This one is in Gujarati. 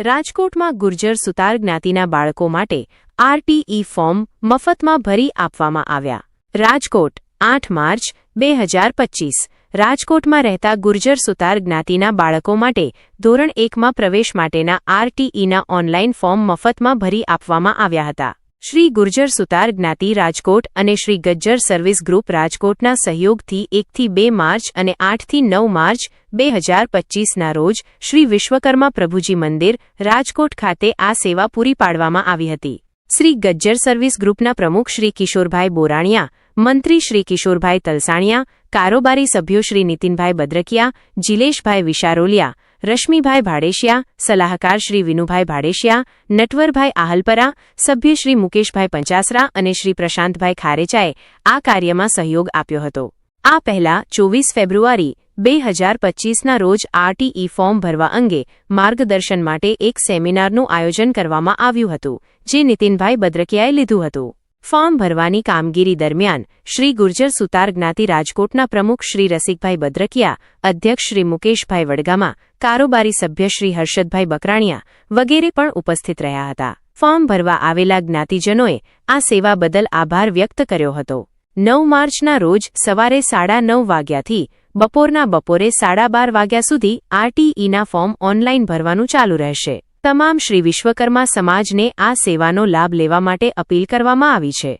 રાજકોટમાં ગુર્જર સુતાર જ્ઞાતિના બાળકો માટે આરટીઈ ફોર્મ મફતમાં ભરી આપવામાં આવ્યા. રાજકોટ, આઠ માર્ચ, બે હજાર પચીસ. રાજકોટમાં રહેતા ગુર્જર સુતાર જ્ઞાતિના બાળકો માટે ધોરણ એકમાં પ્રવેશ માટેના આરટીઈના ઓનલાઈન ફોર્મ મફતમાં ભરી આપવામાં આવ્યા હતા. શ્રી ગુર્જર સુતાર જ્ઞાતિ રાજકોટ અને શ્રી ગજ્જર સર્વિસ ગ્રુપ રાજકોટના સહયોગથી એકથી બે માર્ચ અને આઠથી નવ માર્ચ બે હજાર પચીસના રોજ શ્રી વિશ્વકર્મા પ્રભુજી મંદિર રાજકોટ ખાતે આ સેવા પૂરી પાડવામાં આવી હતી. શ્રી ગજ્જર સર્વિસ ગ્રુપના પ્રમુખ શ્રી કિશોરભાઈ બોરાણિયા, મંત્રી શ્રી કિશોરભાઈ તલસાણિયા, કારોબારી સભ્યો શ્રી નીતિનભાઈ બદ્રકિયા, જિલેશભાઈ વિશારોલિયા રશ્મિભાઈ ભાડેશિયા, સલાહકાર શ્રી વિનુભાઈ ભાડેશિયા, નટવરભાઈ આહલપરા, સભ્ય શ્રી મુકેશભાઈ પંચાસરા અને શ્રી પ્રશાંતભાઈ ખારેચાએ આ કાર્યમાં સહયોગ આપ્યો હતો. આ પહેલા ચોવીસ ફેબ્રુઆરી બે હજાર પચીસના રોજ આરટીઈ ફોર્મ ભરવા અંગે માર્ગદર્શન માટે એક સેમિનારનું આયોજન કરવામાં આવ્યું હતું, જે નીતિનભાઈ બદ્રકિયાએ લીધું હતું. ફોર્મ ભરવાની કામગીરી દરમિયાન શ્રી ગુર્જર સુતાર જ્ઞાતિ રાજકોટના પ્રમુખ શ્રી રસિકભાઈ બદ્રકિયા, અધ્યક્ષ શ્રી મુકેશભાઈ વડગામા, કારોબારી સભ્ય શ્રી હર્ષદભાઈ બકરાણિયા વગેરે પણ ઉપસ્થિત રહ્યા હતા. ફોર્મ ભરવા આવેલા જ્ઞાતિજનોએ આ સેવા બદલ આભાર વ્યક્ત કર્યો હતો. નવ માર્ચના રોજ સવારે સાડા નવ વાગ્યાથી બપોરના બપોરે સાડા બાર વાગ્યા સુધી આરટીઈના ફોર્મ ઓનલાઈન ભરવાનું ચાલુ રહેશે. તમામ શ્રી વિશ્વકર્મા સમાજને આ સેવાનો લાભ લેવા માટે અપીલ કરવામાં આવી છે.